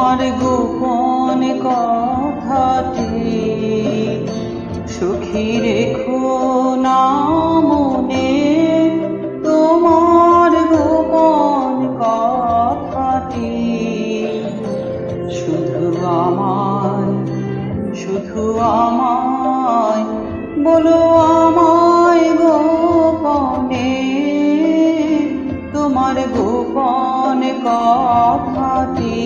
তোমার গোপন কথাটি। সুখী রেখো না মনে, তোমার গোপন কথাটি। শুধু আমায় শুধু আমায়, বলো আমায় গোপন তোমার গোপন কথাটি।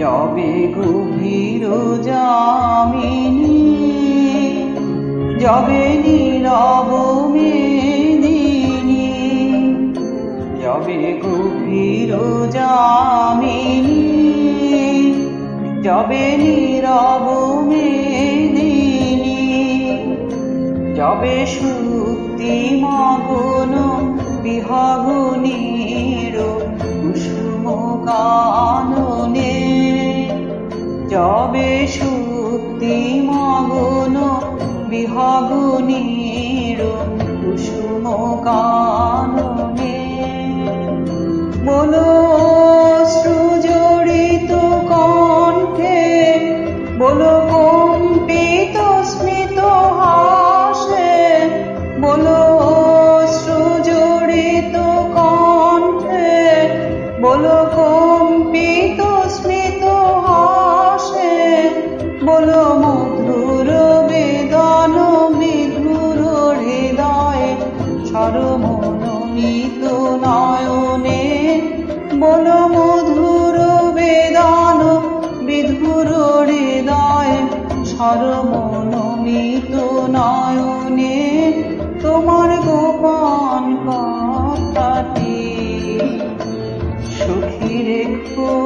যবে গভীর জামিনী যবে নীরব মেদিনী যবে গভীর জামিনী যবে নীরব মেদিনী, যবে সুক্তি মগন বিহগুনির কুসুম কাননে, যবে সুক্তি মগন বিহগুনির কুসুম কাননে বলো মধুর বেদন মৃদুর হৃদয়ে সরমনোমিত নয়নে। বলো মধুর বেদন বিধুর হৃদয়ে সরমনোমিত নয়নে। তোমার গোপন কথাটি সুখী রেখো।